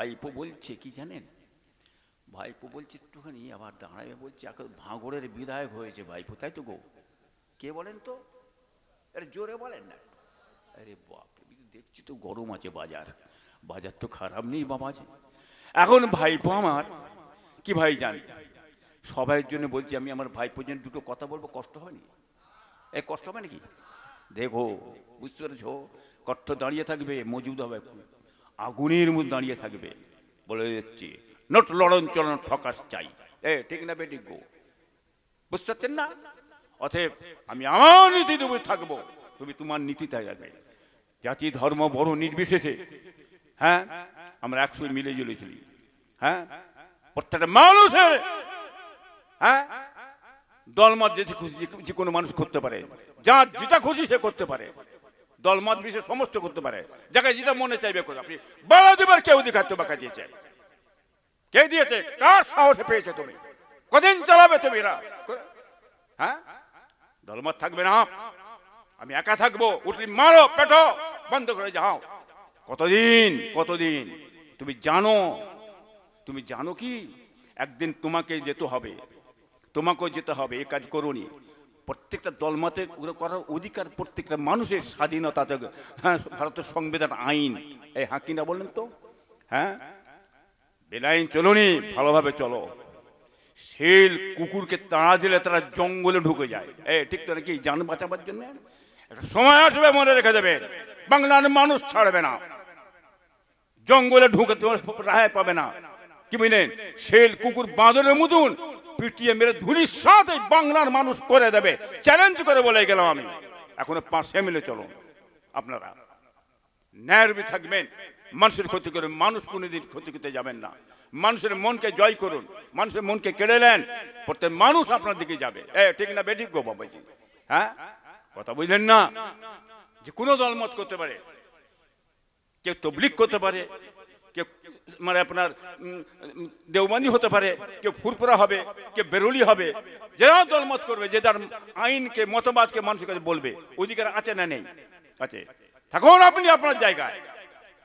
ভাইপো বলছে কি জানেন? ভাইপো বলছে, একটুখানি আবার দাঁড়াবে, বলছে এখন ভাঙড়ের বিধায়ক হয়েছে ভাইপো, তাই তো গো? কে বলেন তো? আরে জোরে বলেন না। আরে বাপ দেখছি তো গরম আছে বাজার। বাজার তো খারাপ নেই বাবা এখন ভাইপো আমার, কি ভাই জান? সবাইয়ের জন্য বলছি, আমি আমার ভাইপোর জন্য দুটো কথা বলব, কষ্ট হয়নি এ, কষ্ট হবে নাকি? দেখো, বুঝতে পেরেছ? কষ্ট দাঁড়িয়ে থাকবে, মজুদ হবে। আগুনের মধ্যে দাঁড়িয়ে থাকবে। বলে দিচ্ছি, নট লড়ন চলন ঠকাস চাই। এ, ঠিক না বেটি গো? বুঝতে পারছেন না? অতএব আমি আমার নীতি দেবো, থাকব। তুমি তোমার নীতি থাকবে জাতি, ধর্ম, বড়, নির্বিশেষে। হ্যাঁ? আমরা একশো মিলে জুলে চলি হ্যাঁ? প্রত্যেকটা মানুষের হ্যাঁ? দলমত যে খুশি, যে কোনো মানুষ করতে পারে। যা যেটা খুশি সে করতে পারে। দলমত বিশেষ সমস্ত করতে পারে। যাকে যেটা মনে চাইবে আপনি। বাড়া দেবার কেউ দেখাতে বাঁকা দিয়েছে। কে দিয়েছে? কার সাহসে পেয়েছে তুমি? কদিন চালাবে তুমি এরা? হ্যাঁ? দলমত থাকবে না। আমি একা থাকব। উঠলি মারো, পেটো, বন্ধ করে যাও। কতদিন কতদিন? তুমি জানো? তুমি জানো কি? একদিন তোমাকে যেতে হবে। তোমাকেও যেতে হবে। এ কাজ করুনি প্রত্যেকটা দলমতে করার অধিকার প্রত্যেকটা মানুষের স্বাধীনতা হ্যাঁ ভারতের সংবিধান, আইন। এই হ্যাঁ কিনা বললেন তো হ্যাঁ বেলাইন চলুনি ভালোভাবে চলো। শিল কুকুরকে তাড়া দিলে তারা জঙ্গলে ঢুকে যায়। এ, ঠিক তো নাকি? যান বাঁচাবার জন্য? সময় আসবে, মনে রেখে দেবে। বাংলার মানুষ ছাড়বে না। জঙ্গলে ঢুকে তোমার রায় পাবে না। কি বুঝলেন? শেল, কুকুর, বাঁদরের মতন পিটিয়ে মেরে ধুলির সাথে বাংলার মানুষ করে দেবে। চ্যালেঞ্জ করে বলে গেলাম আমি। এখন পাশে মিলে চলো আপনারা ন্যায়রবি থাকবেন। মানুষের ক্ষতি করবেন মানুষ কোনোদিন ক্ষতি করতে যাবেন না। মানুষের মনকে জয় করুন। মানুষের মনকে কেড়ে নেন। প্রত্যেক মানুষ আপনার দিকে যাবে। এ, ঠিক না বেঠিক গো বাবাজি? হ্যাঁ? কথা বুঝলেন না? যে কোনো দল মত করতে পারে। কেউ তবলিক করতে পারে। কেউ মানে আপনার উম, হতে পারে কেউ ফুরফুরা হবে কেউ বেরোলি হবে যারা দলমত করবে যে যার আইনকে মতবাদকে মানুষের কাছে বলবে অধিকার আছে না নেই আছে থাকুন আপনি আপনার জায়গায়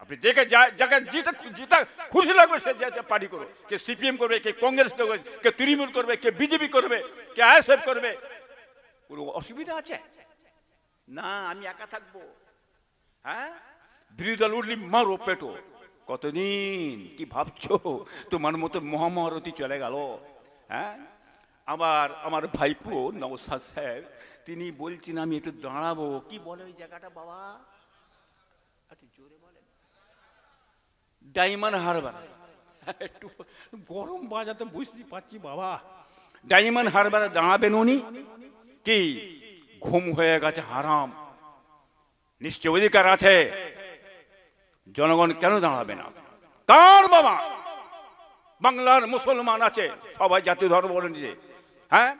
আপনি দেখে যা- যাকে যেটা যেটা খুশি লাগবে সে যে পার্টি করো কে সিপিএম করবে কে কংগ্রেস করবে কে তৃণমূল করবে কে বিজেপি করবে কে আইএসএফ করবে কোনো অসুবিধা আছে না আমি একা থাকব হ্যাঁ বিরোধী দল উঠলি মারো পেটো কতদিন? কি ভাবছ? তোমার মতো মহামহারতি চলে গেল। হ্যাঁ? আবার আমার ভাইপো নওসাদ সাহেব, তিনি বলছেন, আমি একটু দাঁড়াবো। কি বলে ওই জায়গাটা বাবা? ডায়মন্ড হারবার। একটু গরম বাজাতে বুঝতে পারছি বাবা। ডায়মন্ড হারবারে দাঁড়াবেন উনি? কি? ঘুম হয়ে গেছে, হারাম। নিশ্চয় অধিকার আছে। জনগণ কেন দাঁড়াবে না? কার বাবা? বাংলার মুসলমান আছে, সবাই জাতীয় ধর্ম বলেন যে হ্যাঁ?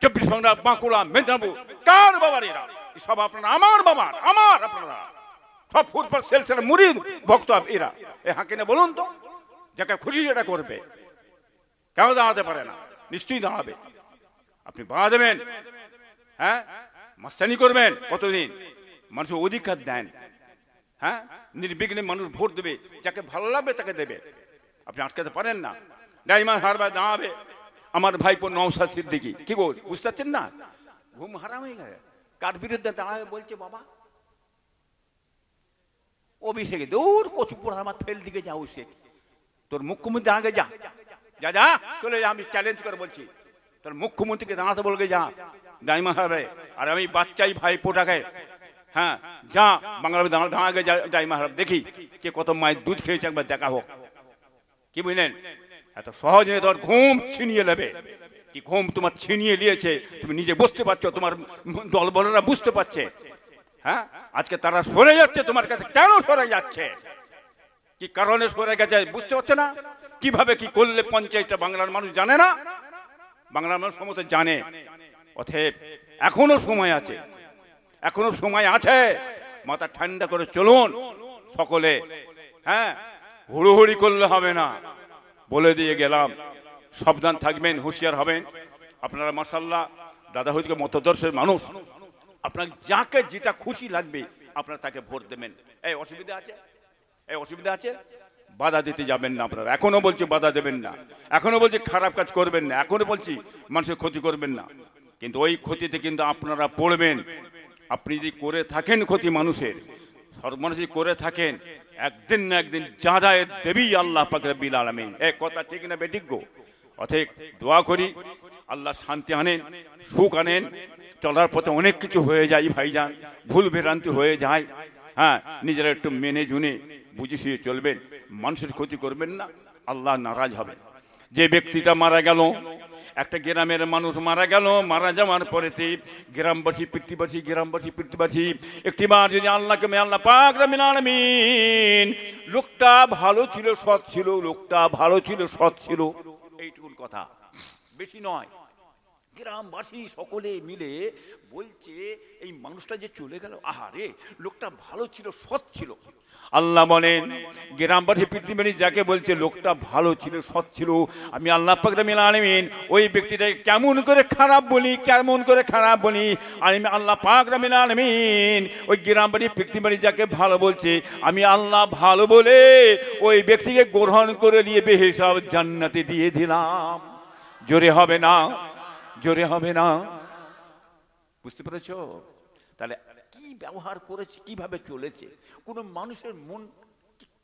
চব্বিশ পরগনা, বাঁকুড়া, মেদিনীপুর, কার বাবার এরা? সব আপনারা, আমার বাবার, আমার আপনারা। সব ফুটবল সেলসের মুরিদ, ভক্ত এরা। এ হাঁকিনে বলুন তো, যাকে খুশি যেটা করবে। কেন দাঁড়াতে পারে না? নিশ্চয়ই দাঁড়াবে। আপনি বাধা দেবেন। হ্যাঁ? মাস্তানি করবেন কতদিন? মানুষের অধিকার দেন। হ্যাঁ? নির্বিঘ্নে মানুষ ভোট দেবে, যাকে ভালো লাগবে তাকে দেবে। আপনি আটকাতে পারেন না। ডাইমান হারবার দাঁড়াবে। আমার ভাইপো নওসাদ সিদ্দিকি, কি গো, বুঝতে পারছেন না? ঘুম হারাম হয়ে গেছে। কার বিরুদ্ধে দাঁড়াবে বলছে বাবা? অভিষেকে, দূর কচু পোড়া আমার ফেল দিকে যাও সে তোর মুখ্যমন্ত্রী আগে যা। যা যা, চলে যা, আমি চ্যালেঞ্জ করে বলছি। তোর মুখ্যমন্ত্রীকে দাঁড়াতে বলবে যা। ডাইমা হারবে। আর আমি বাচ্চাই ভাই পোটাকে হ্যাঁ যা বাংলা দাঁড়া আগে যা ডাইমা দেখি কে কত মায়ের দুধ খেয়েছে, একবার দেখা হোক। কি বুঝলেন? এত সহজে তোর ঘুম ছিনিয়ে নেবে। কি ঘুম তোমার ছিনিয়ে নিয়েছে, তুমি নিজে বুঝতে পারছ, তোমার দলবলরা বুঝতে পারছে। হ্যাঁ আজকে তারা সরে যাচ্ছে, তোমার কাছে কেন সরে যাচ্ছে? কি কারণে সরে গেছে, বুঝতে পারছে না? কীভাবে কি করলে পঞ্চায়েতটা বাংলার মানুষ জানে না? বাংলার মানুষ সমস্ত জানে। অতএব এখনও সময় আছে। এখনও সময় আছে। মাথা ঠান্ডা করে চলুন। সকলে হ্যাঁ হুড়োহুড়ি করলে হবে না। বলে দিয়ে গেলাম। সাবধান থাকবেন, হুঁশিয়ার হবেন। আপনারা মাসাল্লাহ দাদা হইতে মতদর্শের মানুষ। আপনার যাকে যেটা খুশি লাগবে, আপনারা তাকে ভোট দেবেন। এই অসুবিধা আছে? এই অসুবিধা আছে? বাধা দিতে যাবেন না আপনারা। এখনও বলছি বাধা দেবেন না। এখনও বলছি খারাপ কাজ করবেন না। এখনও বলছি মানুষের ক্ষতি করবেন না। কিন্তু ওই ক্ষতিতে কিন্তু আপনারা পড়বেন। আপনি যদি করে থাকেন ক্ষতি মানুষের সর্বমানুষ যদি করে থাকেন, একদিন না একদিন যা যায় দেবী আল্লাহ পাক রব্বিল আলামিন। এ কথা ঠিক না গো? অতএব দোয়া করি, আল্লাহ শান্তি আনেন, সুখ আনেন, চলার পথে অনেক কিছু হয়ে যায় ভাইজান, ভুল ভ্রান্তি হয়ে যায়। হ্যাঁ নিজেরা একটু মেনে জুনে বুঝে শুয়ে চলবেন, মানুষের ক্ষতি করবেন না, আল্লাহ নারাজ হবে যে ব্যক্তিটা মারা গেল একটা গ্রামের মানুষ মারা গেল, মারা যাওয়ার পরেতে গ্রামবাসী পৃথিবাসী গ্রামবাসী পৃথিবাসী একটিবার যদি আল্লাহকে মে আল্লাহ পাক আলামিন, লোকটা ভালো ছিল, সৎ ছিল, লোকটা ভালো ছিল, সৎ ছিল এইটুকুন কথা। বেশি নয়। গ্রামবাসী সকলে মিলে বলছে, এই মানুষটা যে চলে গেল, আহারে, লোকটা ভালো ছিল, সৎ ছিল। আল্লাহ বলেন, গ্রামবাসী পৃথিবী যাকে বলছে, লোকটা ভালো ছিল, সৎ ছিল, আমি আল্লাহ আলমিন ওই ব্যক্তিটাকে কেমন করে খারাপ বলি, কেমন করে খারাপ বলি আমি আল্লাহ পাকরামিল আলমিন ওই গ্রামবাড়ি পৃথিবী যাকে ভালো বলছে, আমি আল্লাহ ভালো বলে ওই ব্যক্তিকে গ্রহণ করে নিয়ে বেহেসব জান্নাতে দিয়ে দিলাম। জোরে হবে না, জোরে হবে না। বুঝতে পেরেছ? তাহলে কি ব্যবহার করেছে, কীভাবে চলেছে? কোনো মানুষের মন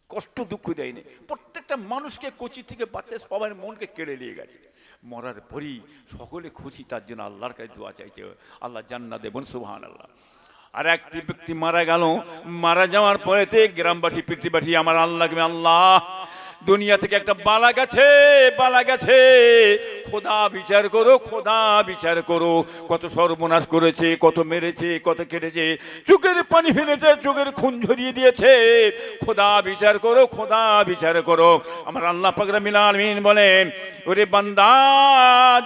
কষ্ট, দুঃখ দেয়নি? প্রত্যেকটা মানুষকে কচি থেকে বাচ্চা সবার মনকে কেড়ে নিয়ে গেছে। মরার পরই সকলে খুশি, তার জন্য আল্লাহর কাছে দোয়া চাইছে। আল্লাহ জান্না দেবন সুবহান আল্লাহ আর একটি ব্যক্তি মারা গেল। মারা যাওয়ার পরেতে গ্রামবাসী, পৃথিবীবাসী, আমার আল্লাহকে আল্লাহ। দুনিয়া থেকে একটা বালা গেছে বালা গেছে। খোদা বিচার করো, খোদা বিচার করো। কত সর্বনাশ করেছে, কত মেরেছে, কত কেটেছে। চোখের পানি ফেলেছে চোখের খুন ঝরিয়ে দিয়েছে। খোদা বিচার করো, খোদা বিচার করো। আমার আল্লাহ পাকরা মিলামিন বলেন, ওরে বান্দা,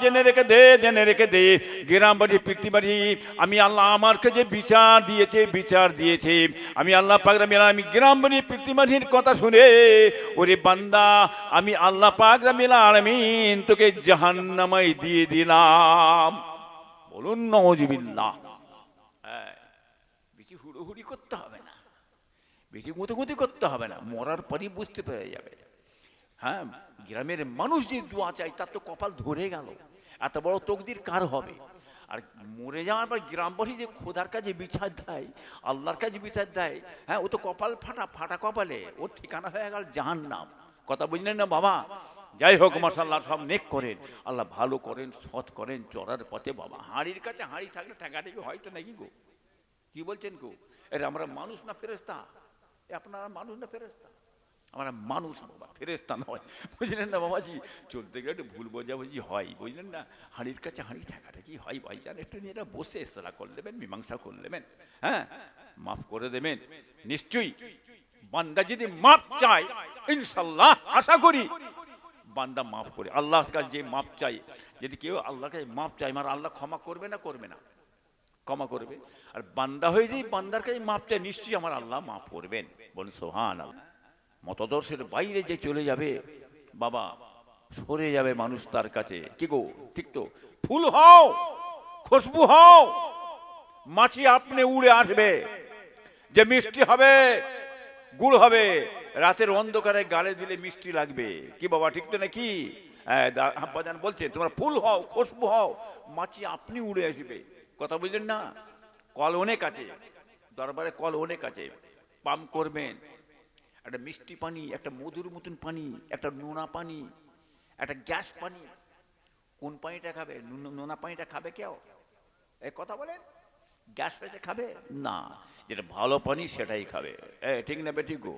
জেনে রেখে দে, জেনে রেখে দে। গ্রাম বাড়ি পৃথিবী আমি আল্লাহ আমারকে যে বিচার দিয়েছে বিচার দিয়েছে। আমি আল্লাহ পাকরা মিলা আমি গ্রাম বাড়ি পৃথিবীর কথা শুনে, ওরে বান্দা আমি আল্লাহ পাকরা মিলা আলমিন তোকে জাহান্নামাই দিয়ে দিলাম। বলুন নজিবিল্লাহ হ্যাঁ বেশি হুড়োহুড়ি করতে হবে না। বেশি গুঁতোগুঁতি করতে হবে না। মরার পরই বুঝতে পেরে যাবে। হ্যাঁ গ্রামের মানুষ যে দোয়া চাই তার তো কপাল ধরে গেল। এত বড় তকদির কার হবে? আর মরে যাওয়ার পর গ্রামবাসী যে খোদার কাছে বিচার দেয়, আল্লাহর কাছে বিচার দেয় হ্যাঁ ও তো কপাল ফাটা ফাটা কপালে। ওর ঠিকানা হয়ে গেল জাহান নাম কথা বুঝলেন না বাবা? যাই হোক মাসাল্লাহ সব নেক করেন। আল্লাহ ভালো করেন, সৎ করেন, চড়ার পথে বাবা। হাঁড়ির কাছে হাঁড়ি থাকলে ঠেকাঠেকি হয়তো নাকি গো? কি বলছেন গো? এর আমরা মানুষ না ফেরেস্তা আপনারা মানুষ না ফেরেস্তা আমরা মানুষ বাবা ফেরেস্তা নয়। বুঝলেন না বাবাজি? চলতে গেলে একটু ভুল বোঝাবুঝি হয়, বুঝলেন না? হাঁড়ির কাছে হাঁড়ি থাকাটা কি হয়, ভাইজান, একটু নিয়ে বসে ইস্তরা করে নেবেন, মীমাংসা করে নেবেন হ্যাঁ? মাফ করে দেবেন। নিশ্চয়ই। বান্দা যদি মাপ চায় ইনশাল্লাহ আশা করি বান্দা মাফ করে। আল্লাহর কাছে যে মাপ চাই যদি কেউ আল্লাহর কাছে মাপ চায় আমার আল্লাহ ক্ষমা করবে না করবে না? ক্ষমা করবে। আর বান্দা হয়ে যেই বান্দার কাছে মাপ চায়, নিশ্চয়ই আমার আল্লাহ মাফ করবেন। বলুন সোহান আল্লাহ মতদর্শের বাইরে যে চলে যাবে, বাবা, সরে যাবে মানুষ তার কাছে। কি গো? ঠিক তো? ফুল হও, খুশবু হও। মাছি আপনি উড়ে আসবে। যে মিষ্টি হবে গুড় হবে। রাতের অন্ধকারে গালে দিলে মিষ্টি লাগবে। কি বাবা ঠিক তো নাকি? হ্যাঁ, আব্বাজান বলছে তোমরা ফুল হও খুশবু হও মাছি আপনি উড়ে আসবে। কথা বুঝলেন না? কল অনেক আছে। দরবারে কল অনেক আছে। পাম্প করবেন। একটা মিষ্টি পানি একটা মধুর মতন পানি একটা নোনা পানি একটা গ্যাস পানি। কোন পানিটা খাবে? নোনা পানিটা খাবে কেউ? এই কথা বলেন। গ্যাস হয়েছে, খাবে? না। যেটা ভালো পানি, সেটাই খাবে। ঠিক না বে, ঠিক গো?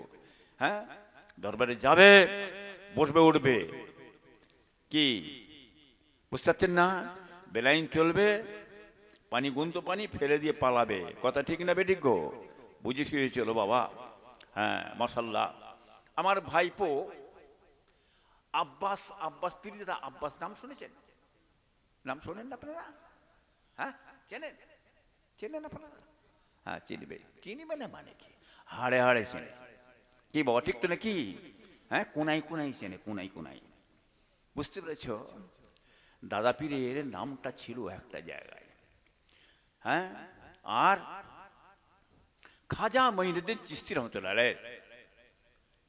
হ্যাঁ? দরবারে যাবে, বসবে, উঠবে। কি? বুঝতে পারছেন না? বেলাইন চলবে, পানি গুন্ত পানি, ফেলে দিয়ে পালাবে। কথা ঠিক না বে, ঠিক গো? বুঝে শুয়ে চলো বাবা। হ্যাঁ মশাল্লাহ। আমার ভাইপো আব্বাস আব্বাস পিরিদা আব্বাস, নাম শুনেছেন? নাম শোনেন না আপনারা? হ্যাঁ? চেনেন? চেনেন আপনারা হ্যাঁ চিনবে চিনিবে না মানে কি হাড়ে হাড়ে চেনে কি বাবা ঠিক তো নাকি হ্যাঁ কোনাই কোনাই চেনে কোনাই কোনাই বুঝতে পেরেছ দাদা পীরের নামটা ছিল একটা জায়গায় হ্যাঁ আর খাজা মহিনুদ্দিন চিস্তি রহমতুল্লাহ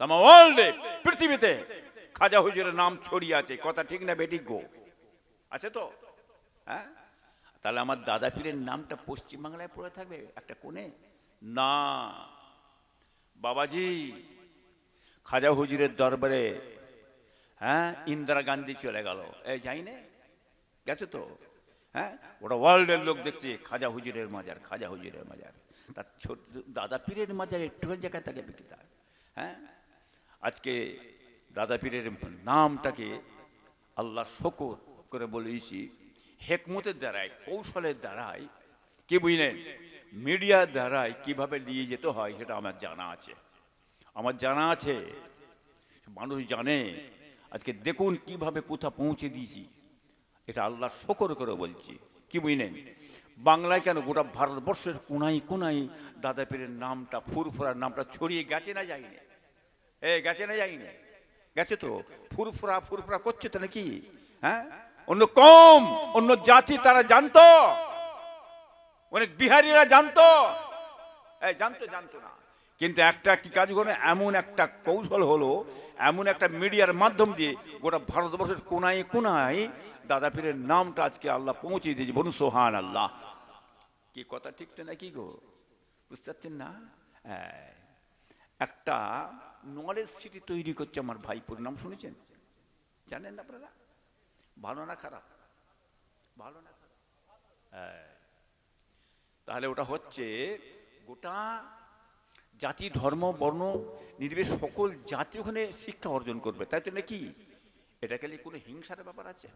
তামা ওয়ার্ল্ডে পৃথিবীতে খাজা হুজুরের নাম ছড়িয়ে আছে কথা ঠিক না বেটি গো আছে তো হ্যাঁ তাহলে আমার দাদা পীরের নামটা পশ্চিমবাংলায় পড়ে থাকবে, একটা কোণে? না। বাবাজি, খাজা হুজুরের দরবারে হ্যাঁ ইন্দিরা গান্ধী চলে গেল। এই যাই না গেছে তো? হ্যাঁ? ওটা ওয়ার্ল্ডের লোক দেখছে, খাজা হুজুরের মাজার, খাজা হুজুরের মাজার। তার ছোট দাদা পীরের মাজার একটুখানি জায়গায় তাকে বিকিতা হ্যাঁ? আজকে দাদা পীরের নামটাকে আল্লাহ শকর করে বলেছি হেকমতের দ্বারাই কৌশলের দ্বারাই কি বুঝলেন? মিডিয়ার দ্বারাই কীভাবে নিয়ে যেতে হয় সেটা আমার জানা আছে। আমার জানা আছে, মানুষ জানে, আজকে দেখুন কীভাবে কোথা পৌঁছে দিয়েছি। এটা আল্লাহ শকর করে বলছি। কি বুঝলেন? বাংলায় কেন গোটা ভারতবর্ষের কোনাই কোনাই দাদা পীরের নামটা, ফুরফুরার নামটা ছড়িয়ে গেছে না যায়নি? এ, গেছে না যায়নি? গেছে তো? ফুরফুরা ফুরফুরা করছে তো নাকি? হ্যাঁ? অন্য কম, অন্য জাতি তারা জানতো। অনেক বিহারীরা জানতো। জানতো জানতো না। কিন্তু একটা কি কাজ করে এমন একটা কৌশল হলো, এমন একটা মিডিয়ার মাধ্যম দিয়ে গোটা ভারতবর্ষের কোনায় কোনায় দাদা পীরের নামটা আজকে আল্লাহ পৌঁছে দিয়েছে। বলুন সোহান আল্লাহ কি কথা ঠিক তো নাকি গো? বুঝতে পারছেন না। একটা নলেজ সিটি তৈরি করছে আমার ভাইপুর। নাম শুনেছেন? জানেন না আপনারা? ভালো না খারাপ? ভালো না খারাপ। হ্যাঁ তাহলে ওটা হচ্ছে গোটা জাতি, ধর্ম, বর্ণ, নির্বিশেষ সকল জাতি ওখানে শিক্ষা অর্জন করবে। তাই তো নাকি এটা গেলে কোনো হিংসার ব্যাপার আছে?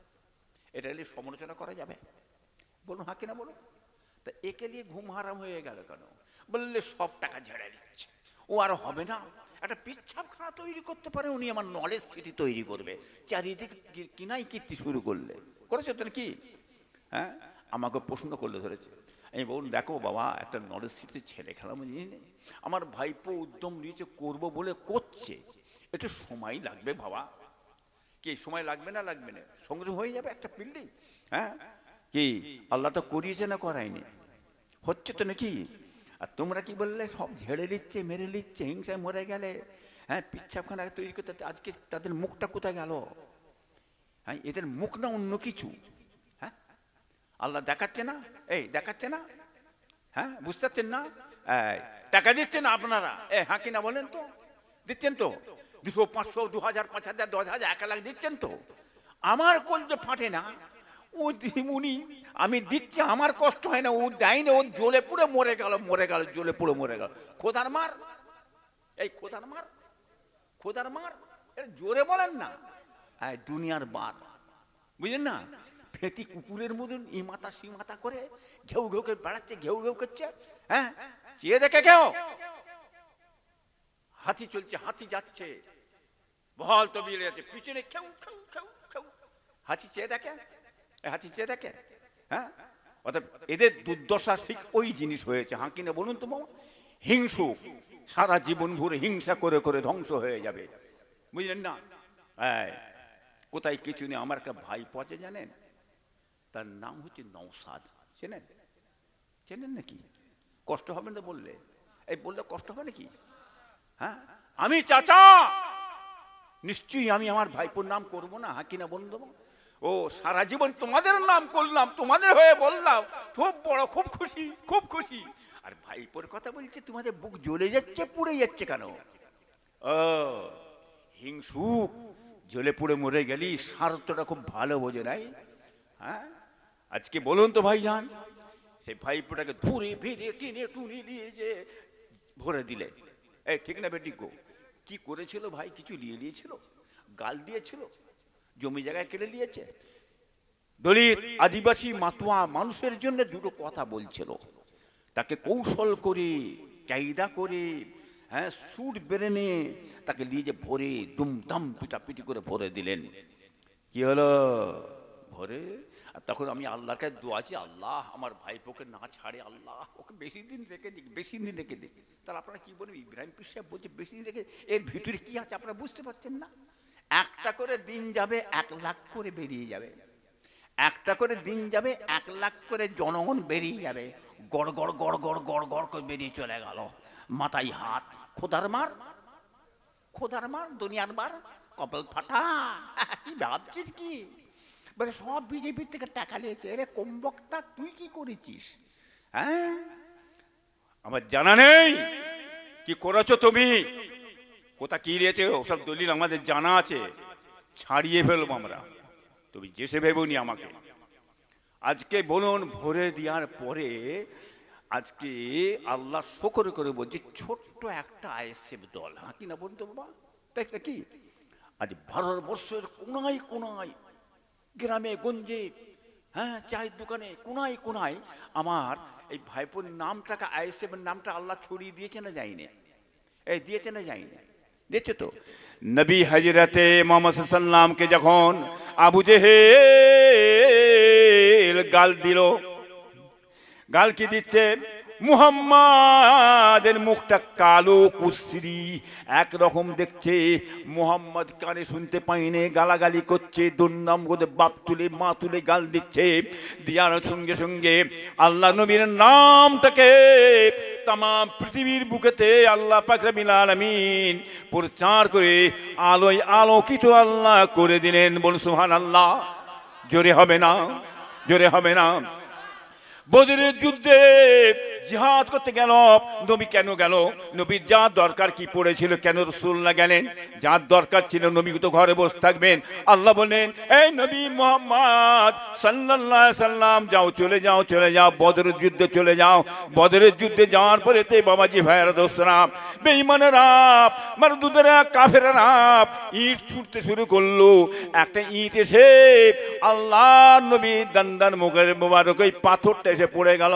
এটা গেলে সমালোচনা করা যাবে? বলুন হাঁ কিনা বলুন? তা একে নিয়ে ঘুম হারাম হয়ে গেল কেন? বললে সব টাকা ঝেড়ে দিচ্ছে। ও আর হবে না। একটা পিচ্ছাপখানা তৈরি করতে পারে, উনি আমার নলেজ সিটি তৈরি করবে। চারিদিকে কিনাই কীর্তি শুরু করলে। করেছে তো নাকি? হ্যাঁ? আমাকে প্রশ্ন করলে ধরেছে। আমি বলুন দেখো বাবা, একটা নলেজ সিটিতে ছেলে খেলা আমি জানি না। আমার ভাইপো উদ্যম নিয়েছে, করব বলে করছে। একটু সময় লাগবে বাবা। কি, সময় লাগবে না লাগবে না? সঙ্গে হয়ে যাবে একটা বিল্ডিং হ্যাঁ? কি, আল্লাহ তো করিয়েছে না করায়নি? হচ্ছে তো নাকি? আর তোমরা কি বললে, সব ঝেড়ে নিচ্ছে মেরে নিচ্ছে হিংসায় মরে গেলে? হ্যাঁ পিচ্ছাপখানা তৈরি করতে আজকে তাদের মুখটা কোথায় গেল? হ্যাঁ এদের মুখ না অন্য কিছু? হ্যাঁ আল্লাহ দেখাচ্ছে না? এই, দেখাচ্ছে না? হ্যাঁ বুঝতে পারছেন না টাকা দিচ্ছেন আপনারা? এ হ্যাঁ কিনা বলেন তো? দিচ্ছেন তো? দুশো পাঁচশো, দু হাজার, পাঁচ হাজার, দশ হাজার, এক লাখ দিচ্ছেন তো? আমার কোল যে ফাটে না ও আমি দিচ্ছি, আমার কষ্ট হয় না, ও দেয় না ও জ্বলে পুড়ে মরে গেল মরে গেল, জ্বলে পুড়ে মরে গেল। খোদার মার, এই খোদার মার খোদার মার জোরে বলেন না। দুনিয়ার বার, বুঝলেন না? ফেতি কুকুরের মতন ই মাথা সি মাথা করে ঘেউ ঘেউ করে বেড়াচ্ছে, ঘেউ ঘেউ করছে হ্যাঁ? চেয়ে দেখে কেউ? হাতি চলছে, হাতি যাচ্ছে। বল তো যাচ্ছে পিছনে খেউ খেউ খেউ খেউ। হাতি চেয়ে দেখে? হাতি চেয়ে দেখে হ্যাঁ? অর্থাৎ এদের দুর্দশা ঠিক ওই জিনিস হয়েছে। হ্যাঁ কিনা বলুন তো মামা হিংসুক সারা জীবন ভরে হিংসা করে করে ধ্বংস হয়ে যাবে। বুঝলেন না? হ্যাঁ কোথায় কিছু নেই। আমার একটা ভাই পচে জানেন? তার নাম হচ্ছে নৌসাদ চেনেন? চেনেন নাকি? কষ্ট হবে না বললে? এই বললে কষ্ট হবে নাকি? হ্যাঁ? আমি চাচা! নিশ্চয়ই আমি আমার ভাইপোর নাম করব না। হ্যাঁ কিনা বলুন দেবো ও, সারা জীবন তোমাদের নাম করলাম, তোমাদের হয়ে বললাম। খুব বড়, খুব খুশি খুব খুশি। আর ভাইপোর কথা বলছে, তোমাদের বুক জ্বলে যাচ্ছে, পুড়ে যাচ্ছে কেন? ও হিংসুক জ্বলে পুড়ে মরে গেলি, স্বার্থটা খুব ভালো বোঝে, নাই? হ্যাঁ? আজকে বলুন তো ভাইজান, সেই ভাইপোটাকে ধরে বেঁধে টেনে টুনে নিয়ে যে ভরে দিলে। এই, ঠিক না বেটি গো কি করেছিল ভাই? কিছু নিয়ে নিয়েছিল? গাল দিয়েছিল? জমি জায়গায় কেড়ে নিয়েছে। দলিত আদিবাসী মাতুয়া মানুষের জন্য দুটো কথা বলছিল। তাকে কৌশল করে কায়দা করে হ্যাঁ সুট বেরেনে তাকে নিয়ে ভরে দুমদাম পিটাপিটি করে ভরে দিলেন। কি হলো? ভরে? আর তখন আমি আল্লাহর কাছে দোয়াছি আল্লাহ, আমার ভাইপোকে না ছাড়ে, আল্লাহ, ওকে বেশি দিন রেখে দিক, বেশি দিন রেখে দিক। তাহলে আপনারা কি বলবেন? ইব্রাহিম পীর সাহেব বলছে, বেশি দিন রেখে এর ভিতরে কি আছে, আপনারা বুঝতে পারছেন না? একটা করে দিন যাবে, এক লাখ করে বেরিয়ে যাবে। একটা করে দিন যাবে, এক লাখ করে জনগণ বেরিয়ে যাবে। গড় গড় গড় গড় গড় গড় করে বেরিয়ে চলে গেল। মাথায় হাত, খোদার মার খোদার মার, দুনিয়ার মার, কপাল ফাটা। কি ভাবছিস কি? বলে, সব বিজেপির থেকে টাকা নিয়েছে। রে কমবক্তা তুই কি করেছিস? হ্যাঁ? আমার জানা নেই। কি করেছ তুমি? কোথা কি নিয়েছে ওসব দলিল আমাদের জানা আছে। ছাড়িয়ে ফেলব আমরা। তুমি যেসে ভেবনি আমাকে। আজকে বলুন, ভরে দেওয়ার পরে আজকে আল্লাহ শকর করে বলছি, ছোট্ট একটা আইএসএফ দল। হ্যাঁ কি না বলুন তো বাবা? তাই না কি আজ ভারতবর্ষের কোনায় কোনায়, গ্রামে, গঞ্জে হ্যাঁ চায়ের দোকানে কোনায় কোনায় আমার এই ভাইপোর নামটাকে আইএসএফ এর নামটা আল্লাহ ছড়িয়ে দিয়েছে না যায়নি? এই দিয়েছে না যায়নি? দেখছ তো? নবী হজরতে মোহাম্মদ সাল্লামকে যখন আবু জেহেল গাল দিল গাল কি দিচ্ছে? মুহাম্মাদের মুখটা কালো কুশ্রী একরকম দেখছে। মুহাম্মদ কানে শুনতে পাইনে, গালাগালি করছে, দুর্নাম করে বাপ তুলে, মা তুলে গাল দিচ্ছে। দিয়ার সঙ্গে সঙ্গে আল্লাহ নবীর নামটাকে তাম পৃথিবীর বুকেতে আল্লাহ পাকরাবিল আলমিন প্রচার করে, আলোয় আলোকিত আল্লাহ করে দিলেন। বল সুহান আল্লাহ জোরে হবে না, জোরে হবে না। বদরের যুদ্ধে জিহাদ করতে গেল। নবী কেন গেল? নবীর যা দরকার কি পড়েছিল কেন রসুল না গেলেন? যার দরকার ছিল নবী তো ঘরে বসে থাকবেন। আল্লাহ বলেন এই নবী মোহাম্মদ সাল্লাল্লাহ সাল্লাম, যাও চলে যাও চলে যাও, বদরের যুদ্ধে চলে যাও। বদরের যুদ্ধে যাওয়ার পরে তে বাবাজি, ভাইয়েরা, দোস্তরা, বেঈমানেরা, মারদুদেরা কাফেরা ইট ছুটতে শুরু করল। একটা ইট এসে আল্লাহ নবী দান্দান মুখের মোবারক ওই পাথরটা এসে পড়ে গেল।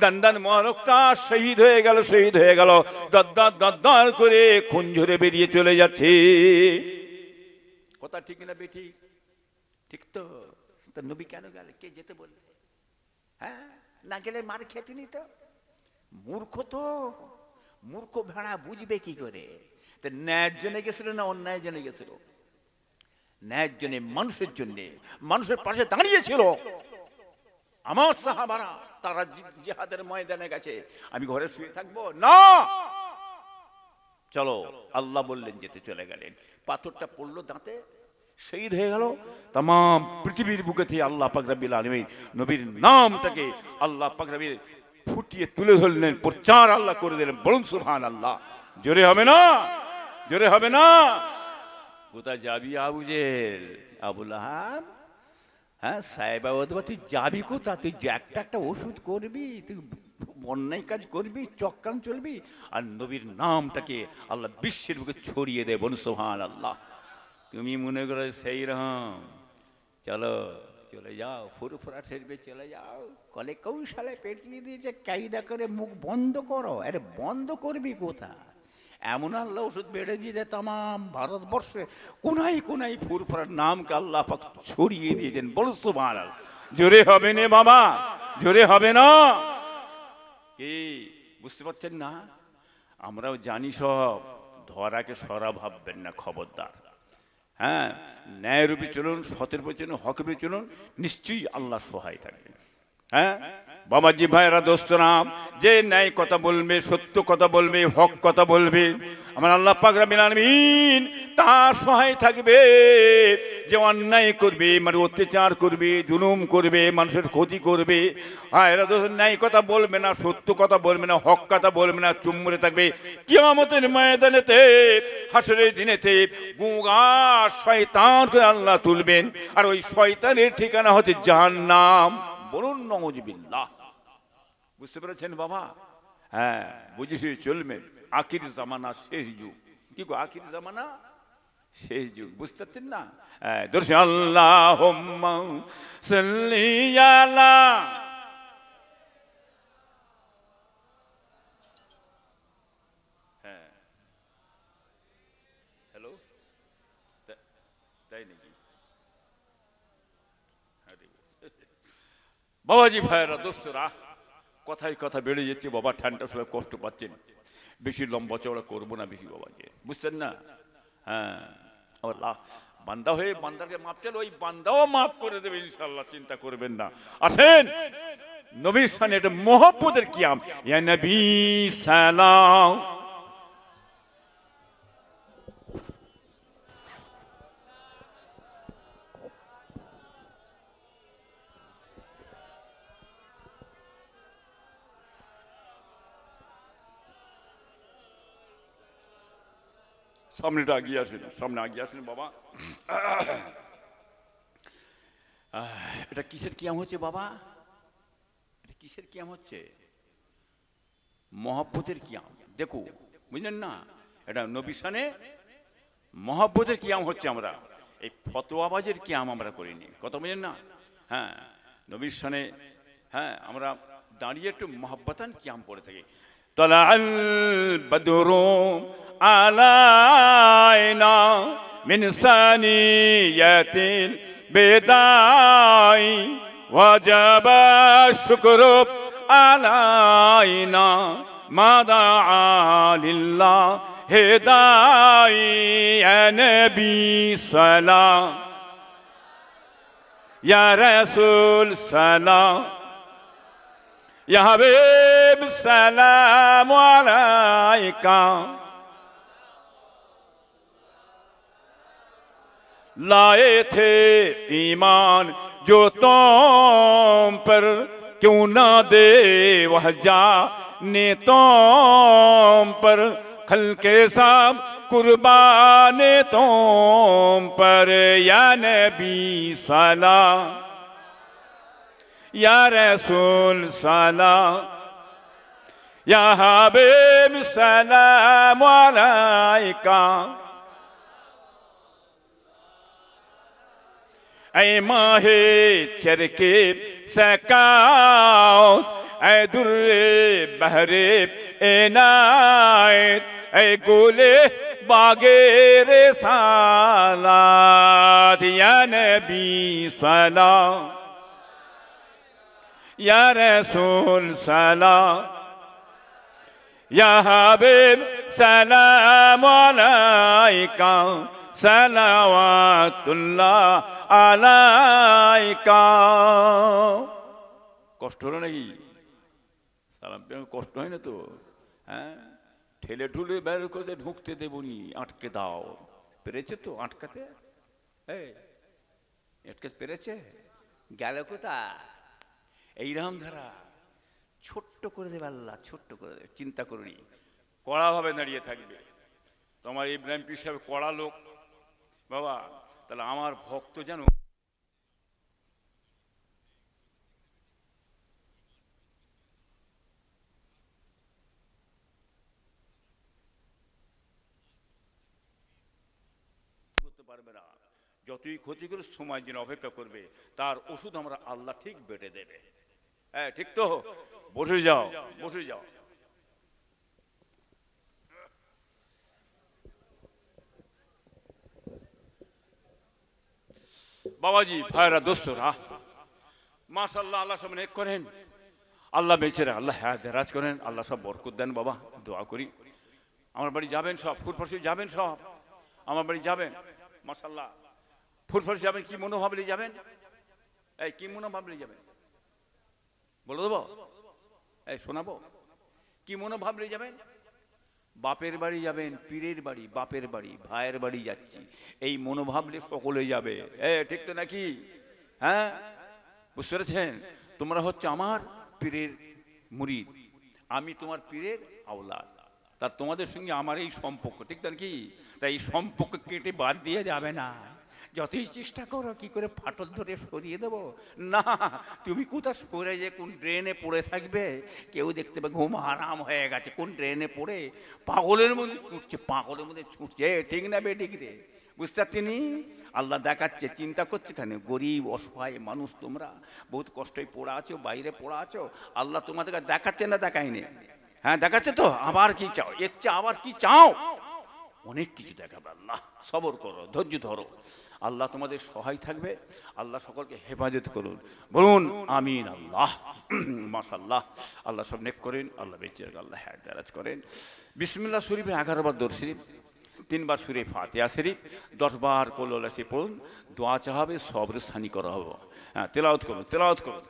দান্দান মোবারকটা শহীদ হয়ে গেল, শহীদ হয়ে গেল। দদ্দার দদ্দার করে খুন ঝরে বেরিয়ে চলে যাচ্ছে। কথা ঠিক না বেঠি? ঠিক তো। তো নবী কেন গেল? কে যেতে বললে? হ্যাঁ? না গেলে মার খেতে তো মূর্খ তো। মূর্খ ভেড়া বুঝবে কি করে? তো ন্যায়ের জন্য গেছিল না অন্যায় জন্য গেছিল? ন্যায়ের জন্য মানুষের জন্য, মানুষের পাশে দাঁড়িয়েছিল। আমার সাহাবারা তারা জিহাদের ময়দানে গেছে। আমি ঘরে শুয়ে থাকব? না! চলো, আল্লাহ বললেন যেতে চলে গেলেন। পাথরটা পড়ল দাঁতে, শহীদ হয়ে গেল। তাম পৃথিবীর বুকে থেকে আল্লাহ পাকরাবিল আলমী নবীর নামটাকে আল্লাহ পাকরাবির ফুটিয়ে তুলে ধরলেন, প্রচার আল্লাহ করে দিলেন। বলুন সুহান আল্লাহ জোরে হবে না? জোরে হবে না? কোথায় যাবি আবুজেল আবুল হ্যাঁ সাহেবা অথবা তুই যাবি কোথা তুই যে একটা একটা ওষুধ করবি, তুই অন্যায় কাজ করবি চক্রান চলবি, আর নবীর নামটাকে আল্লাহ বিশ্বের বুকে ছড়িয়ে দে বলুন সোহান আল্লাহ তুমি মনে করো সেই রকম। চলো, চলে যাও, ফুরফুরা ছেড়বে চলে যাও। কলে কৌশলে পেটিয়ে দিয়েছে, কায়দা করে মুখ বন্ধ করো। আরে বন্ধ করবি কোথায়? এমন আল্লাহ ওষুধ বেড়ে দিয়ে দেয় তাম ভারতবর্ষে কোনাই কোনাই ফুরফুরার নামকে আল্লাহ পাক ছড়িয়ে দিয়েছেন। বড় আল্লাহ। জোরে হবে না বাবা জোরে হবে না। কি? বুঝতে পারছেন না? আমরাও জানি সব। ধরাকে সরা ভাববেন না খবরদার। হ্যাঁ ন্যায়রূপী চলুন সতেরূপে চলুন হকরূপে চলুন নিশ্চয়ই আল্লাহ সহায় থাকবে হ্যাঁ? বাবাজি ভাইরা দোস্তরা, যে ন্যায় কথা বলবে, সত্য কথা বলবে, হক কথা বলবে, আমার আল্লাহ পাক রাব্বিল তার সহায় থাকবে, যে অন্যায় করবে মানে অত্যাচার করবে, জুলুম করবে, মানুষের ক্ষতি করবে। হ্যাঁ এরা ন্যায় কথা বলবে না, সত্য কথা বলবে না, হক কথা বলবে না চুম্বরে থাকবে। কিয়ামতের ময়দানেতে, হাসরের দিনেতে গুগা শয়তান করে আল্লাহ তুলবেন। আর ওই শয়তানের ঠিকানা হচ্ছে জাহান্নাম। বলুন নজবিল্লাহ বুঝতে পেরেছেন বাবা? হ্যাঁ বুঝেছি, চলবে। আখির জামানা শেষ যুগ। কি গো, আখির জামানা? শেষ যুগ, বুঝতে পারছেন না? হ্যাঁ দর্শন আল্লাহ সাল্লিয়ালা হ্যাঁ হ্যালো তাই নাকি হ্যাঁ, ঠিক আছে। বাবাজি ভাইয়েরা, দোস্তরা, কথায় কথা বেড়ে যাচ্ছে, বাবা ঠান্ডা সময় কষ্ট পাচ্ছেন। বেশি লম্বা চওড়া করব না বেশি বাবাকে, বুঝছেন না? হ্যাঁ বান্দা হয়ে বান্দাকে মাপ চাল ওই বান্দাও মাফ করে দেবে, ইনশাল্লাহ, চিন্তা করবেন না। আসেন, নবীর সানে এটা মোহব্বতের কিয়াম। ইয়া নবী সালাম। সামনেটা আগিয়ে আসেন, সামনে আগিয়ে আসেন বাবা। এটা কিসের কিয়াম হচ্ছে বাবা? এটা কিসের কিয়াম হচ্ছে? মহাব্বতের কিয়াম। দেখো, বুঝলেন না? এটা নবিসানে মহাব্বতের কিয়াম হচ্ছে আমরা। এই ফতোয়াবাজের কিয়াম আমরা করিনি। কথা বুঝলেন না? হ্যাঁ নবিসানে হ্যাঁ আমরা দাঁড়িয়ে একটু মহাব্বতান কিয়াম করে থাকি। তলা আল علينا من ثنية البداء وجب الشكر علينا ما دعا لله هداي يا نبي سلام يا رسول سلام يا حبيب السلام عليك لائے تھے ایمان، جو تم پر کیوں نہ دے وہ جا، نے تم پر خلق صاحب قربان تم پر، یا نبی صلاح یا رسول صلاح یا حبیب سلام علیکہ اے ماہ چرکے سکاؤت اے در بہرے اینائت اے گولے باغے رسالات یا نبی صلاح، یا رسول صلاح، یا حبیب سلام علیکہ সালাওয়াতুল্লাহ আলাইকা। কষ্ট হলো নাকি? সালাম কষ্ট হয় না তো? হ্যাঁ? ঠেলে ঠুলে বের করে ঢুকতে দেবনি, আটকে দাও। পেরেছে তো আটকাতে? আটকে পেরেছে? গেল কোথা এইরকম ধারা, ছোট্ট করে দেবে আল্লাহ, ছোট্ট করে দেবে, চিন্তা করুনি কড়াভাবে দাঁড়িয়ে থাকবে। তোমার ইব্রাহিম পীর কড়া লোক। বাবা, তাহলে আমার ভক্ত যেন যতই ক্ষতি করে সময় যেন অপেক্ষা করবে, তার ওষুধ আমরা আল্লাহ ঠিক বেটে দেবে। হ্যাঁ ঠিক তো? বসে যাও বসে যাও। বাবাজি ভাইরা দোস্তরা মাশাল্লাহ আল্লাহ সব নেক করেন। আল্লাহ বেঁচে রাখ, আল্লাহ হ্যাঁ দেরাজ করেন আল্লাহ সব বরকত দেন বাবা দোয়া করি। আমার বাড়ি যাবেন সব? ফুরফরসি যাবেন সব? আমার বাড়ি যাবেন? মাশাল্লাহ ফুরফরসি যাবেন কি মনোভাব নিয়ে যাবেন? এই কি মনোভাব নিয়ে যাবেন? বলে দেবো? এই শোনাবো? কি মনোভাব নিয়ে যাবেন? বাপের বাড়ি যাবেন, পীরের বাড়ি, বাপের বাড়ি, ভাইয়ের বাড়ি যাচ্ছি। এই মনোভাব নিয়ে সকলে যাবে। এ, ঠিক তো নাকি? হ্যাঁ? বুঝতে পেরেছেন? তোমরা হচ্ছে আমার পীরের মুরিদ। আমি তোমার পীরের আওলাদ। তা তোমাদের সঙ্গে আমার এই সম্পর্ক, ঠিক তো নাকি? তাই এই সম্পর্ক কেটে বাদ দিয়ে যাবে না। যতই চেষ্টা করো, কি করে ফাটল ধরে সরিয়ে দেবো? না, তুমি কোথাও সরে যে কোন ড্রেনে পড়ে থাকবে? কেউ দেখতে পাবে ঘুম আরাম হয়ে গেছে, কোন ড্রেনে পড়ে? পাগলের মধ্যে ছুটছে, পাগলের মধ্যে ছুটছে ঠিক না বে ঠিক রে। বুঝতে পারছিনি আল্লাহ দেখাচ্ছে, চিন্তা করছে কেন? গরিব, অসহায় মানুষ তোমরা, বহুত কষ্টই পড়া আছো, বাইরে পড়া আছো, আল্লাহ তোমাদেরকে দেখাচ্ছে না দেখায়নি? হ্যাঁ দেখাচ্ছে তো, আবার কি চাও? এর চেয়ে আবার কি চাও? অনেক কিছু দেখাবে আল্লাহ, সবর করো, ধৈর্য ধরো। আল্লাহ তোমাদের সহায় থাকবে। আল্লাহ সকলকে হেফাজত করুন। বলুন, আমিন আল্লাহ। মাশাল্লাহ আল্লাহ সব নেক করেন, আল্লাহ বেঁচে আল্লাহ হ্যাঁ করেন। বিসমিল্লাহ শরীফে এগারো বার দর শরীফ, তিনবার সুরে ফাতিয়া শরীফ, দশ বার কল্লাসি পড়ুন, দোয়া চাহাবে, সবরে স্থানী করা হবে। হ্যাঁ তেলাওত করুন তেলাওত করুন।